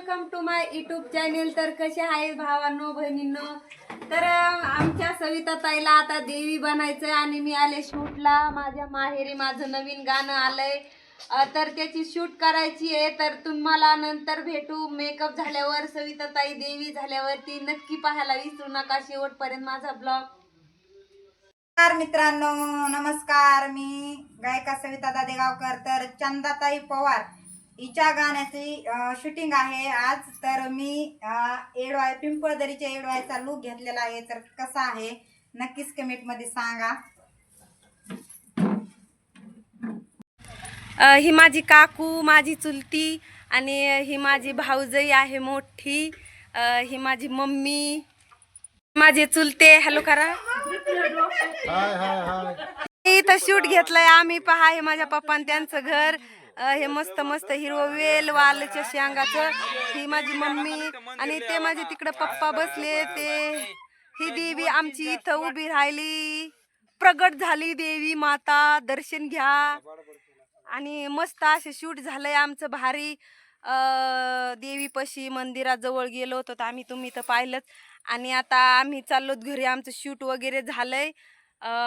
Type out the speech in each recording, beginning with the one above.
Welcome to my YouTube channel तर कसे आहे भावांनो बहिणींनो? तर आमच्या सविता ताईला आता देवी बनायचंय आणि मी आले शूटला. माझ्या माहेरी माझं नवीन गाणं आलंय. तर त्याची शूट करायची आहे. तर तुम्हाला नंतर भेटू. मेकअप झाल्यावर सविता ताई देवी झाल्यावरती नक्की पाहायला विसरू नका. शेवटपर्यंत माझा ब्लॉग नमस्कार मित्रांनो नमस्कार. मी गायिका सविता दादेगावकर तर चंदाताई पवार. हिच्या गाण्याची शूटिंग आहे. आज तर मी एडवाय पिंपळदरीच्या एडवायचा लुक घेतलेला आहे. तर कसा आहे? नक्कीच कमेंटमध्ये सांगा. ही माझी काकू माझी चुलती आणि ही माझी भाऊजई आहे मोठी. ही माझी मम्मी. माझे चुलते. हॅलो करा इथं शूट घेतलंय. आम्ही पहा हे माझ्या पप्पान त्यांचं घर. हे मस्त मस्त हिरवं वेल वालच्या शेंगाचं. ही माझी मम्मी आणि ते माझे तिकडे पप्पा बसले ते. ही देवी आमची इथं उभी राहिली. प्रगट झाली देवी माता दर्शन घ्या. आणि मस्त असे शूट झालंय आमचं भारी. देवीपशी मंदिराजवळ गेलो होतो तर आम्ही तुम्ही तर पाहिलंच. आणि आता आम्ही चाललो घरी आमचं शूट वगैरे झालंय.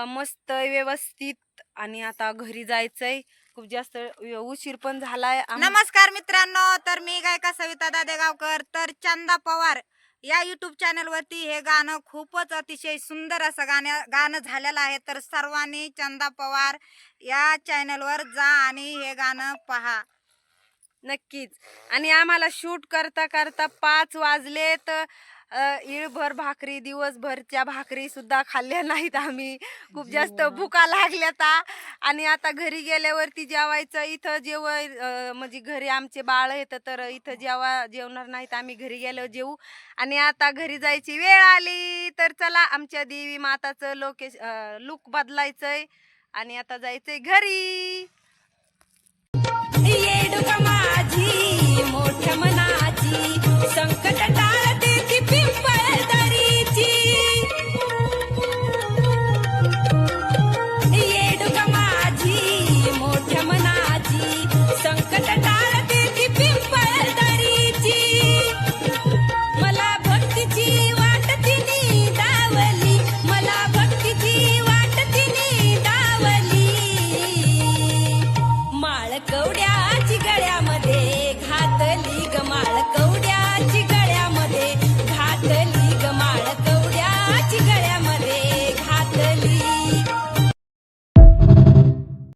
मस्त व्यवस्थित. आणि आता घरी जायचंय. खूप जास्त उशीर पण झालाय नमस्कार मित्रांनो तर मी गायिका सविता दादेगावकर. तर चंदा पवार या युट्यूब चॅनल वरती हे गाणं खूपच अतिशय सुंदर असं गाण्या गाणं झालेलं आहे. तर सर्वांनी चंदा पवार या चॅनलवर जा आणि हे गाणं पहा. नक्कीच. आणि आम्हाला शूट करता करता पाच वाजले तर इळभर भाकरी दिवसभरच्या भाकरी सुद्धा खाल्ल्या नाहीत आम्ही. खूप जास्त भुका लागल्यात आ. आणि आता घरी गेल्यावरती जेवायचं इथं जेव म्हणजे घरी आमचे बाळ येतं तर इथं जेवा जेवणार नाहीत आम्ही घरी गेल्यावर जेवू. आणि आता घरी जायची वेळ आली तर चला आमच्या देवी माताचं लोकेश लुक बदलायचंय. आणि आता जायचंय घरी.